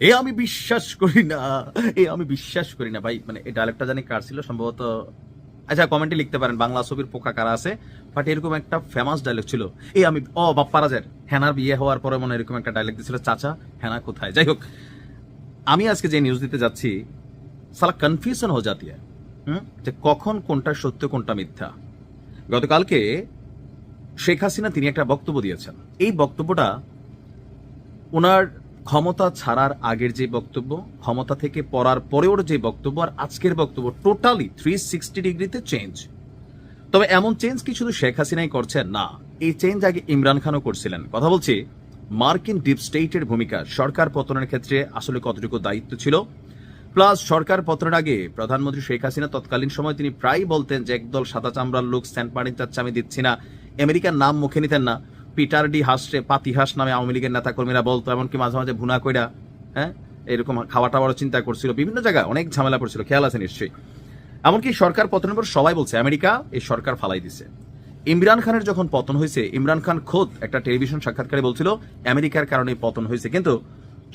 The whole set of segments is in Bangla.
এ আমি বিশ্বাস করি না, এ আমি বিশ্বাস করি না। ভাই মানে এই ডায়লগটা জানি কার ছিল, সম্ভবত আচ্ছা কমেন্টে লিখতে পারেন, বাংলা ছবির পোকা কারা আছে বাট এরকম একটা ফেমাস ডায়লগ ছিল। এই আমি, ও বাপ্পা রাজের হেনার বিয়ে হওয়ার পরে মনে এরকম একটা ডায়লগ দিছিল, চাচা, হেনা কোথায়? যাই হোক, আমি আজকে যে নিউজ দিতে যাচ্ছি, সালা কনফিউশন হয়ে যাতি হুম? যে কখন কোনটা সত্য, কোনটা মিথ্যা। গতকালকে শেখ হাসিনা তিনি একটা বক্তব্য দিয়েছেন। এই বক্তব্যটা ওনার ক্ষমতা ছাড়ার আগের যে বক্তব্য, ক্ষমতা থেকে পড়ার পরেওর যে বক্তব্য আর আজকের বক্তব্য টোটালি থ্রি সিক্সটি ডিগ্রিতে চেঞ্জ তবে এমন চেঞ্জ কি শুধু শেখ হাসিনাই করছেন? না, এই চেঞ্জ আগে ইমরান খানও করছিলেন। কথা বলছি, মার্কিন ডিপ স্টেটের ভূমিকা, সরকার পতনের ক্ষেত্রে আসলে কতটুকু দায়িত্ব ছিল? প্লাস সরকার পতনের আগে প্রধানমন্ত্রী শেখ হাসিনা তৎকালীন সময় তিনি প্রায় বলতেন যে, একদল সাদা চামড়ার লোক সেন্ট মার্টিন চাচ্ছে আমি দিচ্ছি না, আমেরিকার নাম মুখে নিতেন না। পিটার ডি হাসরে পাতিহাস নামে আওয়ামী লীগের নেতাকর্মীরা বলতো, এমনকি মাঝে মাঝে ভুনা কইরা হ্যাঁ এরকম খাওয়া টাওয়ারও চিন্তা করছিল। বিভিন্ন জায়গায় অনেক ঝামেলা পড়ছিল, খেয়াল আছে নিশ্চয়ই। এমনকি সরকার পতনের পর সবাই বলছে, আমেরিকা, এই সরকার ফালাই দিছে। ইমরান খানের যখন পতন হয়েছে, ইমরান খান খোদ একটা টেলিভিশন সাক্ষাৎকারে বলছিল, আমেরিকার কারণে পতন হয়েছে। কিন্তু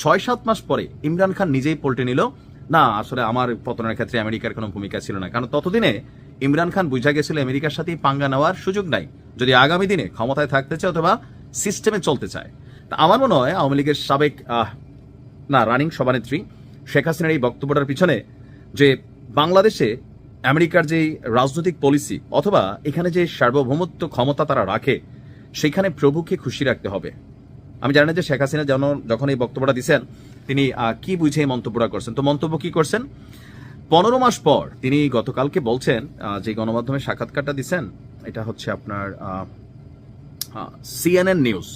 ছয় সাত মাস পরে ইমরান খান নিজেই পল্টে নিল না, আসলে আমার পতনের ক্ষেত্রে আমেরিকার কোনো ভূমিকা ছিল না। কারণ ততদিনে ইমরান খান বুঝা গেছিল আমেরিকার সাথে পাঙ্গা নেওয়ার সুযোগ নাই। যদি আগামী দিনে ক্ষমতায় থাকতে চায় অথবা সিস্টেমে চলতে চায়। তা আমার মনে হয় আওয়ামী লীগের সাবেক না রানিং সভানেত্রী শেখ হাসিনার এই বক্তব্যটার পিছনে যে বাংলাদেশে আমেরিকার যে রাজনৈতিক পলিসি অথবা এখানে যে সার্বভৌমত্ব ক্ষমতা তারা রাখে, সেখানে প্রভুকে খুশি রাখতে হবে। আমি জানি না যে শেখ হাসিনা যেন যখন এই বক্তব্যটা দিচ্ছেন তিনি কি বুঝে মন্তব্যটা করছেন? তো মন্তব্য কি করছেন? পনেরো মাস পর তিনি গতকালকে বলছেন যে গণমাধ্যমে সাক্ষাৎকারটা দিচ্ছেন এটা হচ্ছে আপনার সিএনএন নিউজ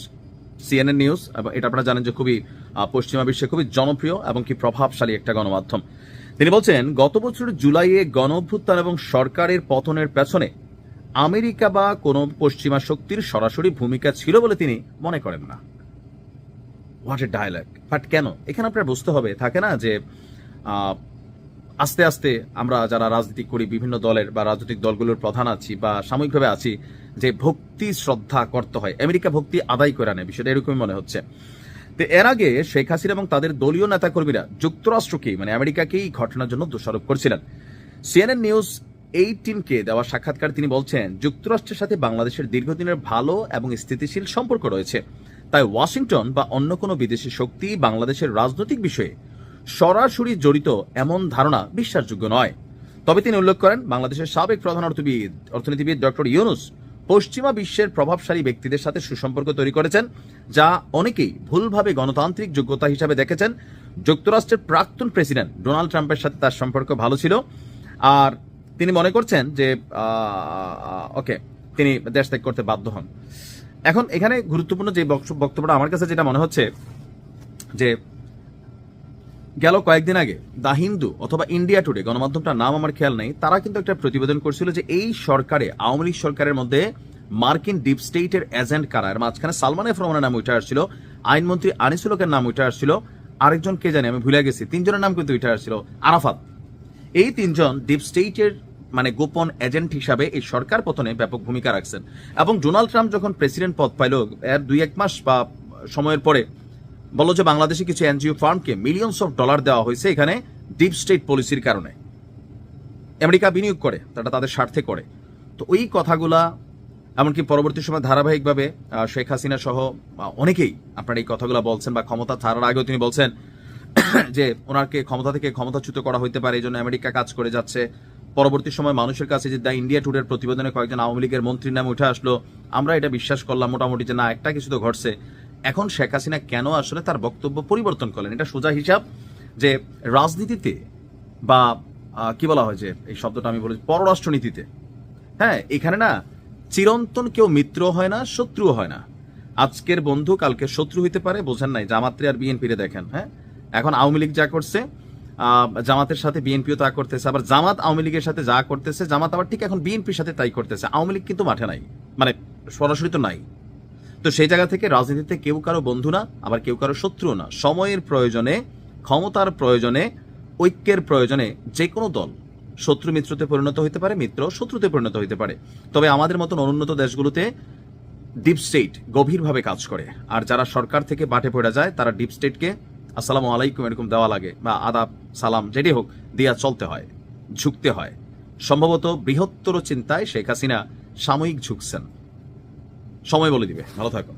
সিএনএন নিউজ এবং এটা আপনারা জানেন যে খুবই পশ্চিমা বিশ্বে খুবই জনপ্রিয় এবং কি প্রভাবশালী একটা গণমাধ্যম। তিনি বলছেন, গত বছরের জুলাইয়ে গণ এবং সরকারের পতনের পেছনে আমেরিকা বা কোনো পশ্চিমা শক্তির সরাসরি ভূমিকা ছিল বলে তিনি মনে করেন না। হোয়াট এ ডায়লগ বাট কেন? এখানে আপনার বুঝতে হবে, থাকে না যে আস্তে আস্তে আমরা যারা রাজনীতি করি, বিভিন্ন দলের বা রাজনৈতিক দলগুলোর প্রধান আছি বা সাময়িকভাবে আছি, যে ভক্তি, শ্রদ্ধা করতে হয়। আমেরিকা ভক্তি আদায় করে নেয় বিষয়টা, এরকমই মনে হচ্ছে। তো এর আগে শেখ হাসিনা এবং তাদের দলীয় নেতাকর্মীরা যুক্তরাষ্ট্রকেই মানে আমেরিকাকেই এই ঘটনার জন্য দোষারোপ করছিলেন। সিএনএন নিউজ এইটিনকে দেওয়া সাক্ষাৎকার তিনি বলছেন, যুক্তরাষ্ট্রের সাথে বাংলাদেশের দীর্ঘদিনের ভালো এবং স্থিতিশীল সম্পর্ক রয়েছে। তাই ওয়াশিংটন বা অন্য কোনো বিদেশি শক্তি বাংলাদেশের রাজনৈতিক বিষয়ে সরাসরি জড়িত এমন ধারণা বিশ্বাসযোগ্য নয়। তবে তিনি উল্লেখ করেন, বাংলাদেশের সাবেক প্রধান অর্থবিদ অর্থনীতিবিদ ডক্টর ইউনুস পশ্চিমা বিশ্বের প্রভাবশালী ব্যক্তিদের সাথে সুসম্পর্ক তৈরি করেছেন, যা অনেকেই ভুলভাবে গণতান্ত্রিক যোগ্যতা হিসাবে দেখেছেন। যুক্তরাষ্ট্রের প্রাক্তন প্রেসিডেন্ট ডোনাল্ড ট্রাম্পের সাথে তার সম্পর্ক ভালো ছিল। আর তিনি মনে করছেন যে ওকে, তিনি দেশ ত্যাগ করতে বাধ্য হন। এখন এখানে গুরুত্বপূর্ণ যে বক্ত- বক্তব্যটা আমার কাছে যেটা মনে হচ্ছে যে গেল কয়েকদিন আগে দা হিন্দু অথবা ইন্ডিয়া টুডে গণমাধ্যমটার নাম আমার খেয়াল নেই, তারা কিন্তু একটা প্রতিবেদন করছিল যে এই সরকারে, আওয়ামী লীগ সরকারের মধ্যে মার্কিন ডিপ স্টেটের এজেন্ট কারা? এর মাঝখানে সালমান এফ রহমানের নাম উঠে আসছিল, আইনমন্ত্রী আনিসুল হকের নাম উঠে আসছিল, আরেকজন কে জানি আমি ভুলে গেছি, তিনজনের নাম কিন্তু উঠে আসছিল, আরাফাত। এই তিনজন ডিপ স্টেটের মানে গোপন এজেন্ট হিসাবে এই সরকার পতনে ব্যাপক ভূমিকা রাখছেন। এবং ডোনাল্ড ট্রাম্প যখন প্রেসিডেন্ট পদ পাইল, এর দুই এক মাস বা সময়ের পরে বলল যে বাংলাদেশে কিছু এনজিও ফার্মকে মিলিয়নস অফ ডলার দেওয়া হয়েছে এখানে ডিপ স্টেট পলিসির কারণে। আমেরিকা বিনিয়োগ করে, তারা তাদের স্বার্থে করে। তো ওই কথাগুলা, এমনকি পরবর্তী সময় ধারাবাহিকভাবে শেখ হাসিনা সহ অনেকেই আপনার এই কথাগুলো বলছেন বা ক্ষমতা ছাড়ার আগেও তিনি বলছেন, যে ওনাকে ক্ষমতা থেকে ক্ষমতাচ্যুত করা হইতে পারে, এই জন্য আমেরিকা কাজ করে যাচ্ছে। পরবর্তী সময় মানুষের কাছে যে দ্য ইন্ডিয়া টুডের প্রতিবেদনে কয়েকজন আওয়ামী লীগের মন্ত্রীর নামে উঠে আসলো, আমরা এটা বিশ্বাস করলাম মোটামুটি যে না, একটা কিছু তো ঘটছে। এখন শেখ হাসিনা কেন আসলে তার বক্তব্য পরিবর্তন করলেন? এটা সোজা হিসাব যে রাজনীতিতে বা কি বলা হয় যে, এই শব্দটা আমি বলেছি, পররাষ্ট্রনীতিতে হ্যাঁ এখানে না, চিরন্তন কেউ মিত্র হয় না শত্রু হয় না। আজকের বন্ধু কালকে শত্রু হইতে পারে, বোঝেন নাই জামাত্রে আর বিএনপিরে দেখেন হ্যাঁ? এখন আওয়ামী লীগ যা করছে জামাতের সাথে বিএনপিও তা করতেছে, আবার জামাত আওয়ামী লীগের সাথে যা করতেছে, জামাত আবার ঠিক এখন বিএনপির সাথে তাই করতেছে। আওয়ামী লীগ কিন্তু মাঠে নাই মানে সরাসরি তো নাই। তো সেই জায়গা থেকে রাজনীতিতে কেউ কারও বন্ধু না, আবার কেউ কারও শত্রু না। সময়ের প্রয়োজনে, ক্ষমতার প্রয়োজনে, ঐক্যের প্রয়োজনে যে কোনো দল শত্রু মিত্রতে পরিণত হতে পারে, মিত্র শত্রুতে পরিণত হতে পারে। তবে আমাদের মতন অনুন্নত দেশগুলোতে ডিপ স্টেট গভীরভাবে কাজ করে, আর যারা সরকার থেকে বাটে পড়ে যায়, তারা ডিপ স্টেটকে আসসালামু আলাইকুম, এরকম দেওয়া লাগে বা আদাব, সালাম, যেটি হোক, দিয়া চলতে হয়, ঝুঁকতে হয়। সম্ভবত বৃহত্তর চিন্তায় শেখ হাসিনা সাময়িক ঝুঁকছেন। সময় বলে দিবে, ভালো থাকো